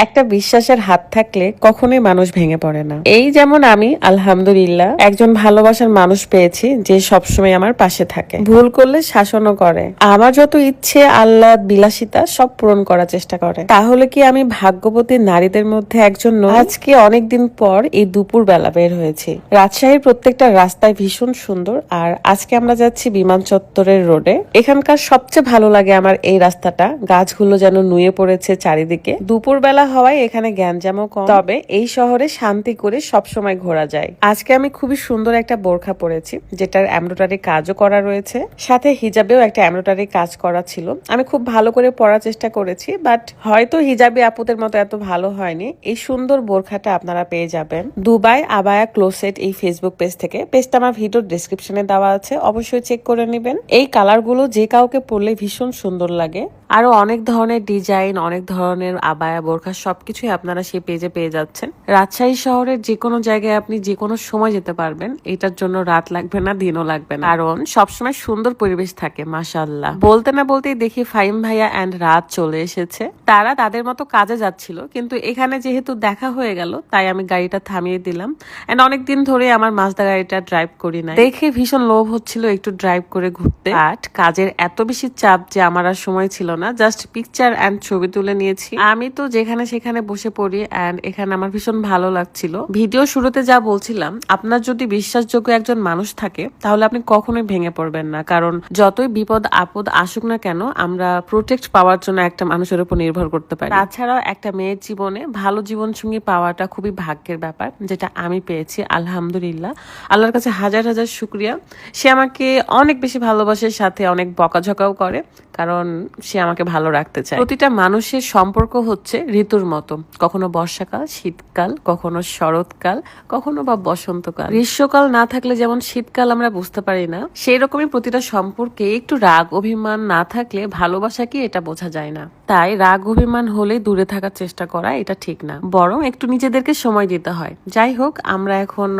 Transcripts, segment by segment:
একটা বিশ্বাসের হাত থাকলে কখনোই মানুষ ভেঙে পড়ে না। এই যেমন আমি, আলহামদুলিল্লাহ, একজন ভালোবাসার মানুষ পেয়েছি যে সবসময় আমার পাশে থাকে। ভুল করলে শাসনও করে। আমার যত ইচ্ছে আল্লাহ বিলাসিতা সব পূরণ করার চেষ্টা করে। তাহলে কি আমি ভাগ্যবতী নারীদের মধ্যে একজন? আজকে অনেকদিন পর এই দুপুর বেলা বের হয়েছি। রাজশাহীর প্রত্যেকটা রাস্তায় ভীষণ সুন্দর আর আজকে আমরা যাচ্ছি বিমান চত্বরের রোডে। এখানকার সবচেয়ে ভালো লাগে আমার এই রাস্তাটা। গাছগুলো যেন নুয়ে পড়েছে চারিদিকে। দুপুর বেলা হওয়ায় এখানে গ্যাঞ্জামও কম। তবে এই শহরে শান্তি করে সব সময় ঘোরা যায়। আজকে আমি খুবই সুন্দর একটা বোরখা পরেছি, যেটার এমব্রয়ডারি কাজও করা রয়েছে। সাথে হিজাবেও একটা এমব্রয়ডারি কাজ করা ছিল। আমি খুব ভালো করে পরার চেষ্টা করেছি, বাট হয়তো হিজাবে আপুদের মতো এত ভালো হয়নি। এই সুন্দর বোরখাটা আপনারা পেয়ে যাবেন দুবাই আবায়া ক্লোসেট এই ফেসবুক পেজ থেকে। পেজটা আমার ভিডিওর ডিসক্রিপশনে দেওয়া আছে, অবশ্যই চেক করে নেবেন। এই কালারগুলো যে কাউকে পরলে ভীষণ সুন্দর লাগে। আরও অনেক ধরনের ডিজাইন অনেক ধরনের আবায়া বোরখা সবকিছুই আপনারা সেই পেজে পেয়ে যাচ্ছেন। রাজশাহী শহরের যে কোনো জায়গায় আপনি যে কোনো সময় যেতে পারবেন। এটার জন্য রাত লাগবে না, দিনও লাগবে না। কারণ সবসময় সুন্দর পরিবেশ থাকে মাশাল্লাহ বলতে না বলতেই দেখি ফাইম ভাইয়া অ্যান্ড রাত চলে এসেছে। তারা তাদের মতো কাজে যাচ্ছিল, কিন্তু এখানে যেহেতু দেখা হয়ে গেল, তাই আমি গাড়িটা থামিয়ে দিলাম। এন্ড অনেক দিন ধরে আমার মাজদা গাড়িটা ড্রাইভ করি না দেখে ভীষণ লোভ হচ্ছিল একটু ড্রাইভ করে ঘুরতে। বাট কাজের এত বেশি চাপ যে আমার আর সময় ছিল না জাস্ট পিকচার অ্যান্ড ছবি তুলে নিয়েছি। আমি তো যেখানে সেখানে বসে পড়ি অ্যান্ড এখানে আমার ভীষণ ভালো লাগছিল। ভিডিও শুরুতে যা বলছিলাম, আপনার যদি বিশ্বাসযোগ্য একজন মানুষ থাকে, তাহলে আপনি কখনোই ভেঙে পড়বেন না। কারণ যতই বিপদ আপদ আসুক না কেন, আমরা প্রোটেক্ট পাওয়ার জন্য একটা মানুষের উপর নির্ভর করতে পারি। তাছাড়াও একটা মেয়ের জীবনে ভালো জীবন সঙ্গী পাওয়াটা খুবই ভাগ্যের ব্যাপার, যেটা আমি পেয়েছি, আলহামদুলিল্লাহ। আল্লাহর কাছে হাজার হাজার শুক্রিয়া। সে আমাকে অনেক বেশি ভালোবাসে, সাথে অনেক বকাঝকাও করে, কারণ সে আমাকে ভালো রাখতে চায়। প্রতিটা মানুষের সম্পর্ক হচ্ছে ঋতুর মতো। কখনো বর্ষাকাল, শীতকাল, কখনো শরৎকাল, কখনো বা বসন্তকাল। গ্রীষ্মকাল না থাকলে যেমন শীতকাল আমরা বুঝতে পারি না সেই রকমই প্রতিটা সম্পর্কে একটু রাগ অভিমান না থাকলে ভালোবাসা কি এটা বোঝা যায় না। তাই রাগ অভিমান হলে দূরে থাকার চেষ্টা করা এটা ঠিক না। বরং একটু নিজেদেরকে সময় দিতে হয়। যাই হোক, আমরা এখন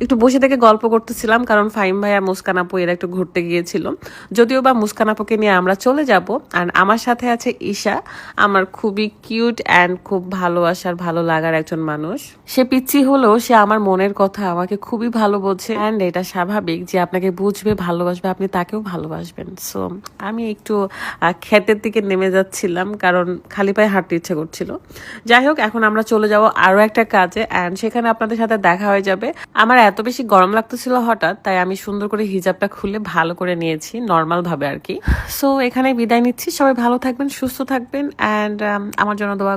একটু বসে থেকে গল্প করতেছিলাম কারণ ফাইম ভাইয়া মুস্কান আপু এরা একটু ঘুরতে গিয়েছিল। যদিও বা মুস্কান আপুকে নিয়ে আমরা চলে যাব। আর আমার সাথে আছে ঈশা, আমার খুবই কিউট অ্যান্ড খুব ভালোবাসার, ভালো লাগার একজন মানুষ। সে পিচ্ছি হলেও সে আমার মনের কথা আমাকে খুবই ভালো বোঝে অ্যান্ড এটা স্বাভাবিক যে আপনাকে বুঝবে, ভালোবাসবে, আপনি তাকেও ভালোবাসবেন। সো আমি একটু ক্ষেতের দিকে নেমে যাচ্ছিলাম কারণ খালি পায়ে হাঁটতে ইচ্ছে করছিল। যাই হোক, এখন আমরা চলে যাব আরও একটা কাজে অ্যান্ড সেখানে আপনাদের সাথে দেখা হয়ে যাবে। আমার এত বেশি গরম লাগতেছিল হঠাৎ, তাই আমি সুন্দর করে হিজাবটা খুলে ভালো করে নিয়েছি নর্মাল ভাবে আর কি। সো এখানে বিদায় নিচ্ছি। সবাই ভালো থাকবেন, সুস্থ থাকবেন অ্যান্ড আমার জন্য দোয়া